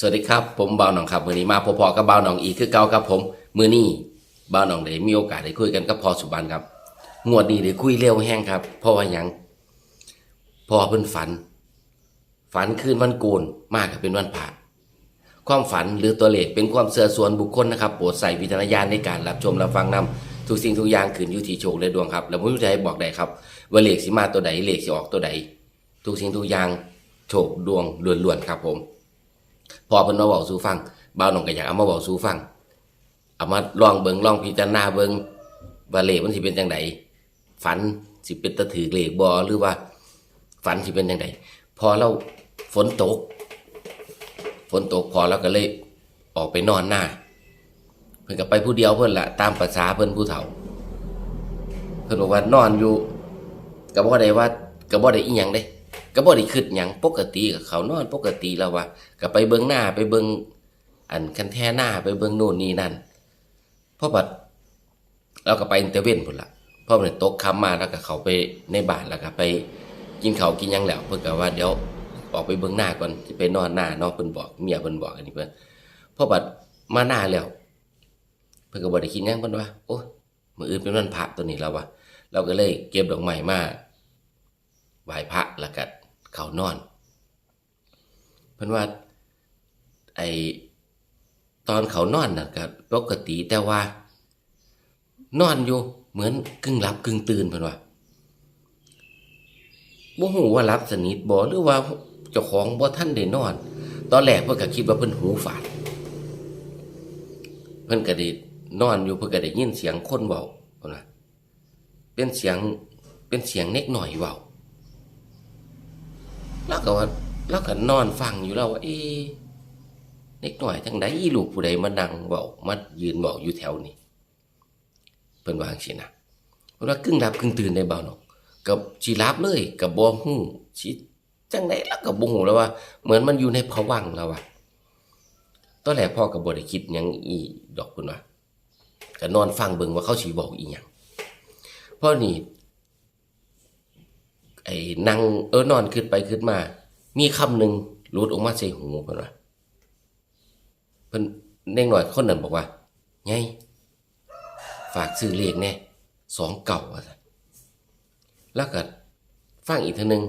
สวัสดีครับ ผมบ่าวหนองครับมือนี้มาพอๆกับบ่าวหนองอีกคือเก่าครับผมมือนี้บ่าวหนองได้มีโอกาสได้คุยกันกับพอสุบันครับงวดนี้ได้คุยเร็วแห้งครับเพราะว่าหยังพอเพิ่นฝัน ฝันคืนวันโกนมากกับเป็นวันผ่าความฝันหรือตัวเลขเป็นความเสื่อส่วนบุคคลนะครับโปรดใส่วิจารณญาณในการรับชมรับฟังนำทุกสิ่งทุกอย่างขึ้นอยู่ที่โชคและดวงครับแล้วผมจะให้บอกได้ครับว่าเลขสิมาตัวใดเลขสิออกตัวใดทุกสิ่งทุกอย่างโชคดวงล้วนๆครับผม พอเพิ่นมาบอกสู่ฟังบ่าวน้องก็อยากเอามาบอกสู่ฟังเอามาลองเบิงลองพิจารณาเบิงว่าเลขมันสิเป็นจังไดฝันสิเป็นตะถือเลขบ่หรือว่า ฝันสิเป็นจังไดพอเราฝนตก ฝนตกพอเราก็เลยออกไปนอนหน้า เพิ่นก็ไปผู้เดียวเพิ่นละตามภาษาเพิ่นผู้เฒ่า เพิ่นบอกว่านอนอยู่ก็บ่ได้ว่าก็บ่ได้อีหยังเด้ ก็บ่ได้คิดหยังปกติกับเขานอนปกติแล้วว่าก็ไปเบิ่งหน้าไปเบิ่งอันคันแท้หน้าไปเบิ่งโน่นนี่นั่นเพราะบัดเราก็ไปอินเตอร์เวนพุ่นละเพราะมันตกค่ำมาแล้วก็เขาไปในบ้านแล้วก็ไปกินเขากินยังแล้วเพิ่นก็ว่าเดี๋ยวออกไปเบิ่งหน้าก่อนสิไปนอนหน้าเนาะเพิ่นบอกเมียเพิ่นบอกอันนี้เพิ่นเพราะบัดมาหน้าแล้วเพิ่นก็บ่ได้คิดหยังเพิ่นว่าโอ้ยมื้ออื่นเป็นวันพระตัวนี้แล้ววะเราก็เลยเก็บดอกไม้มาไหว้พระแล้วก็ เข้านอน เพิ่นว่าไอตอนเขานอนน่ะก็ปกติแต่ว่า นอนอยู่เหมือนกึ่งหลับกึ่งตื่นเพิ่นว่าบ่ฮู้ว่าหลับสนิทบ่หรือว่าเจ้าของบ่ทันได้นอน ตอนแรกเพิ่นก็คิดว่าเพิ่นหูฝาด เพิ่นก็ได้นอนอยู่เพิ่นก็ได้ยินเสียงคนเว้าเพิ่นว่าเป็นเสียงเป็นเสียงเล็กหน่อยเว้า แล้วก็ว่าแล้วก็นอนฟังอยู่แล้วว่าเอ๊ะเล็กหน่อยจังไดอีลูกผู้ใดมานั่งเว้ามายืนเว้าอยู่แถวนี้เพิ่นวางซี่นะเพิ่นว่ากึ่งหลับกึ่งตื่นได้เบาเนาะกับสิหลับเลยกับบ่ฮู้สิจังไดแล้วก็บ่ฮู้แล้วว่า เหมือนมันอยู่ในภวังแล้วว่าตอนแรกพ่อกับบได้คิดยังอีดอกเพิ่นว่าก็นอนฟังเบิ่งว่าเขาสิบอกอีหยังพราะนี่ ไอ้นั่งเออนอนขึ้นไปขึ้นมา มีคำหนึ่งหลุดออกมาใส่หูเพิ่นว่าเพิ่นเด็กหน่อยคนนั้นบอกว่าไงฝากซื้อเลขแน่สองเก่าว่าซั่นแล้วก็ฟังอีกทีนึง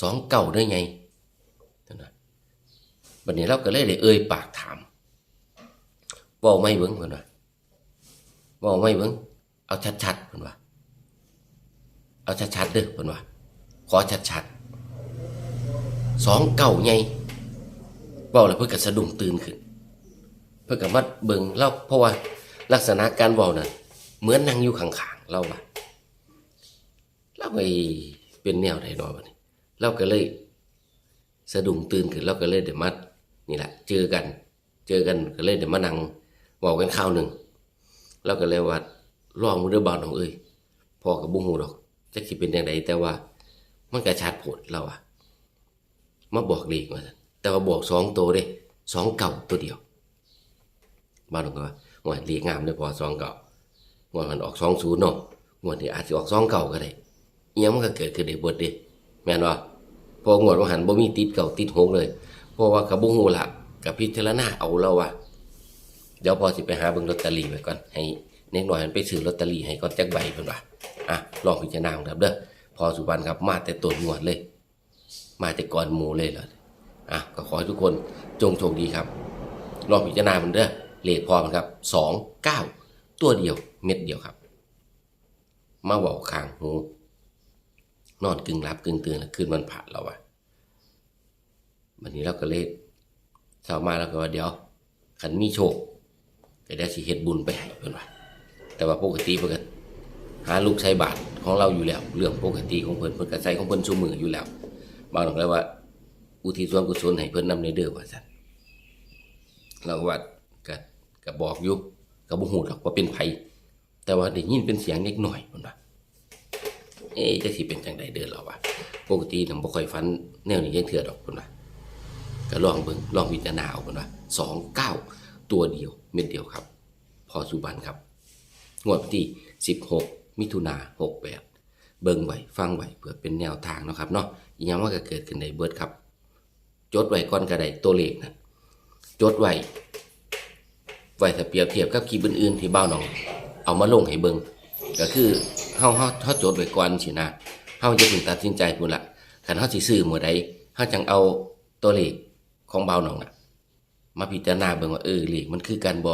สองเก่าได้ไงนั่นน่ะบัดนี้เราก็เลยได้เอ่ยปากถามว่าไม่เบิ่งเพิ่นว่าว่าไม่เบิ่งเอาชัดๆเพิ่นว่า เอาชัดๆเด้อเพิ่นว่า ขอชัดๆสองเก่าไงเว้าแล้วเพิ่นก็สะดุ้งตื่นขึ้น เพิ่นก็มาเบิ่งเราเพราะว่าลักษณะการเว้าน่ะเหมือนนั่งอยู่ข้างๆเราว่าเราไปเป็นแนวใดดอกบัดนี้เราก็เลยสะดุ้งตื่นขึ้นแล้วก็เลยเดี๋ยวมานี่แหละเจอกัน เจอกันก็เลยเดี๋ยวมานั่งบอกกันข้าวหนึ่งแล้วก็เลยว่าลองมือเดือบาลของเอ้ยพ่อกับบุ้งหูดอก จะคิดเป็นอย่างไรแต่ว่า มันกระชัดผลเราอะมาบอกเลขมาแต่ว่าบอกสองตัวเด้สองเก่าตัวเดียวบ้านผมก็ว่าหวยเลขงามเลยพอสองเก่างวดมันออกสองศูนย์เนาะงวดนี้อาจจะออกสองเก่าก็ได้อิหยังมันก็เกิดขึ้นในบทเด้แม่นว่าพองวดว่าหันบ่มีติดเก่าติดหกเลยเพราะว่ากับบุ้งหูละกับพิจารณาเอาแล้วว่าเดี๋ยวพอสิไปหาเบิ่งลอตเตอรี่ไว้ก่อนให้เน็กหน่อยมันไปซื้อลอตเตอรี่ให้ก่อนจักใบเพิ่นว่า อะลองพิจารณาเอาครับเด้อพอสุวรรณครับมาแต่ต้นงวดเลย มาแต่ก่อนหมูเลยเหรออะก็ขอให้ทุกคนจงโชคดีครับลองพิจารณามันเด้อเลขพอมันครับสองเก้าตัวเดียวเม็ดเดียวครับ มาเว้าข้างหูนอนกึ่งหลับกึ่งตื่นแล้วคืนมันผ่านเราอะวันนี้เราก็เลยเช้ามาแล้วก็ว่าเดี๋ยวขันมีโชคก็ได้สิเฮ็ดบุญไปให้เพิ่นว่าแต่ว่าปกติเพิ่น หาลูกใช้บาทของเราอยู่แล้วเรื่องปกติของเพิ่นเพิ่นก็ใช้ของเพิ่นซุมืออยู่แล้ว บางหลังเลยว่า อุทิศส่วนกุศลให้เพิ่นนำในเด้อว่าซั่นเราก็ว่าก็ก็บอกอยู่ก็บ่ฮู้ดอกว่าเป็นไผแต่ว่าได้ยินเป็นเสียงเล็กน้อยเพิ่นว่าเอ๊ะจะสิเป็นจังไดเด้อเราวะปกติผมบ่ค่อยฝันแนวนี้ยังเถื่อดอกพุ่นว่าก็ลองเบิ่งลองพิจารณาเอาพุ่นว่าสองเก้าตัวเดียวเม็ดเดียวครับ พอสุบันครับงวดวันที่สิบหก มิถุนาหกแปดเบิ่งไว้ฟังไว้เพื่อเป็นแนวทางนะครับเนาะอีกอย่างว่าก็เกิดขึ้นในเบิร์ดครับ จดไว้ก่อนก็ไดตัวเลขนะจดไว้ไว้ถ้าเปรียบเทียบกับคลิปอื่นๆที่บ้าวน้อง เอามาลงให้เบิงก็คือเฮาเฮาเฮาจดไว้ก่อนสินะเฮาจะถึงตัดสินใจพุ่นละคันเฮาสิซื้อมื้อใดเฮาจังเอาตัวเลขของเบ้าวน้องน่ะ มาพิจารณาเบิ่งว่าเออเลขมันคือกันบ่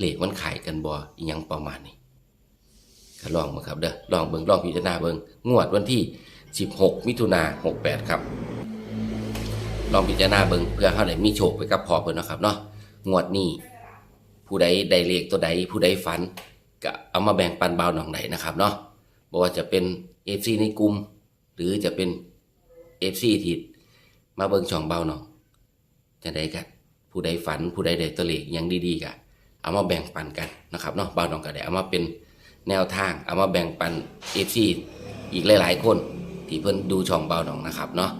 เลขมันขายกันบ่อีหยังประมาณนี้ ก็ลองมาครับเด้อลองเบิ่งลองพิจารณาเบิ่งงวดวันที่ 16 มิถุนา68 ครับ ลองพิจารณาเบิ่งเพื่อเฮาได้มีโชคไปกับพอเพิ่นนะครับเนาะงวดนี้ ผู้ใดได้เลขตัวใดผู้ใดฝัน ก็เอามาแบ่งปันเบาหนองไหนนะครับเนาะบ่ว่าจะเป็น FC ในกลุ่มหรือจะเป็น FC ที่มาเบิ่งช่องเบาหนองจะได้กันผู้ใดฝันผู้ใดได้ตัวเลขหยังดีๆก็เอามาแบ่งปันกันนะครับเนาะเบาหนองก็ได้เอามาเป็น แนวทางเอามาแบ่งปัน FC อีกหลาย ๆ คน ที่เพิ่นดูช่องบ่าหนองนะครับเนาะ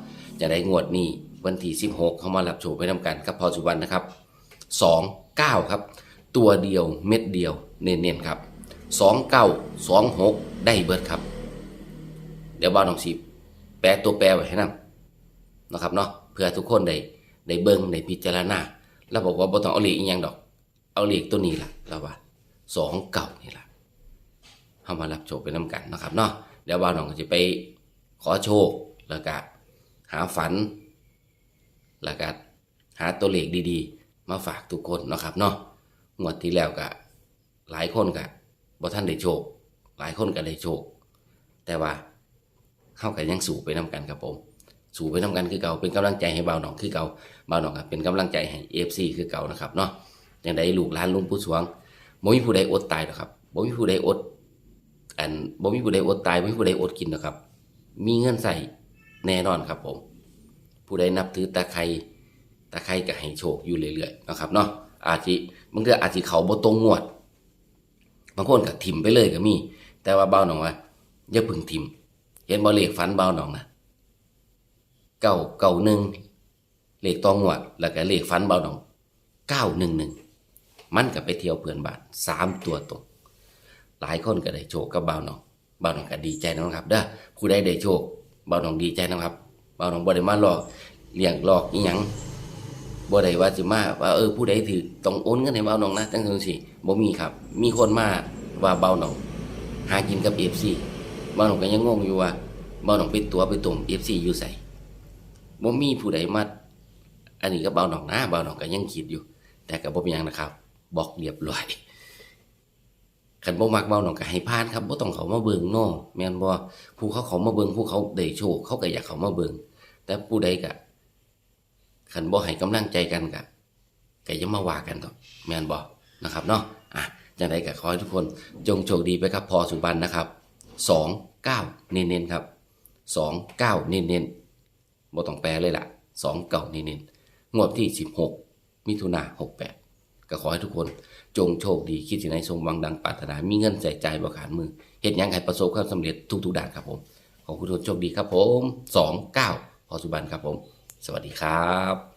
จะได้งวดนี้วันที่ 16 เข้ามารับโชคไปนํกันกับพอสุวรรณนะครับสองเก้าครับ ตัวเดียวเม็ดเดียวเน้นๆครับสองเก้าสองหกได้เบิดครับ เดี๋ยวบ้านน้องสิแปลตัวแปรไว้ให้นำนะครับเนาะเพื่อทุกคนได้ได้เบิ่งได้พิจารณาแล้วบอกว่าบ่ต้องเอาเลขอีหยังดอก เอาเลขตัวนี้ล่ะแล้วว่าสองเก้านี่ล่ะ เข้ามารับโชคไปน้กันนะครับเนาะเดี๋ยวบ้านน้องก็จะไปขอโชคแล้วก็หาฝัน แล้วก็หาตัวเลขดีๆ มาฝากทุกคนนะครับเนาะงวดที่แล้วก็หลายคนก็บ่ท่านได้โชค หลายคนก็ได้โชค แต่ว่าเข้ากันยังสู่ไปนํกันครับผมสู่ไปนํกันคือเก่าเป็นกำลังใจให้บ่าวหนองคือเก่าบ่าวหนองก็เป็นกำลังใจให้ FC คือเก่านะครับเนาะอย่างใดลูกหลานลุงผู้สวงบ่มีผู้ใดอดตายหรอกครับบ่มีผู้ใดอด อันบ่มีผู้ใดอดตายบ่มีผู้ใดอดกินหรอกครับ มีเงินใส่แน่นอนครับผม ผู้ใดนับถือตาไครตาไครก็ให้โชคอยู่เรื่อยๆนะครับเนาะอาจสิบางเทื่ออาจิเขาบ่ตรงงวด บางคนก็ถิ่มไปเลยก็มี แต่ว่าเบาหนองว่าอย่าพึ่งถิ่มเห็นบ่เลขฝันเบาหนองนะเก้าเก้าหนึ่งเลขตองงวด แล้วก็เลขฝันเบาหนองเก้าหนึ่งหนึ่งมันก็ไปเที่ยวเพื่อนบ้านสามตัวตรง หลายคนก็ได้โชคกับเบาหนองเบาหนองก็ดีใจนะครับเด้อผู้ใดได้โชคเบาหนองดีใจนะครับเบาหนองบ่ได้มาหลอกเลี้ยงหลอกอีหยังบ่ได้ว่าสิมาว่าเออผู้ใดถือต้องโอนเงินให้เบาหนองนะจังซั่นสิบ่มีครับ มีคนมาว่าเบาหนองหากินกับ FC เบาหนองก็ยังงงอยู่ว่าเบาหนองไปตัวไปตุ่ม FC อยู่ใส่บ่มีผู้ใดมาอันนี้ก็เบาหนองนะเบาหนองก็ยังคิดอยู่ แต่ก็บ่เป็นหยังนะครับ บอกเรียบร้อย คันบ่มักเว้าน้องก็ให้ผ่านครับบ่ต้องเขามาเบิ่งเนาะแม่นบ่ผู้เขาเขามาเบิ่งผู้เขาได้โชค เขาก็อยากเขามาเบิ่งแต่ผู้ใดก็คันบ่ให้กำลังใจกันก็ก็อย่ามาว่ากันเถอะแม่นบ่นะครับเนาะอะจังไดก็ขอให้ทุกคนจงโชคดีไปครับพอสุบันนะครับ29เน้นๆครับ29เน้นๆบ่ต้องแปลเลยล่ะ29เน้นๆงวดที่16มิถุนายน68 ก็ขอให้ทุกคนจงโชคดีคิดสิ่งใดสมหวังดังปรารถนา มีเงินใส่ใจบ่ขาดมือเหตุยังไงประสบความสำเร็จทุกๆด้านครับผมขอคุณทุกคนโชคดีครับผม 29 พอสุบันครับผม สวัสดีครับ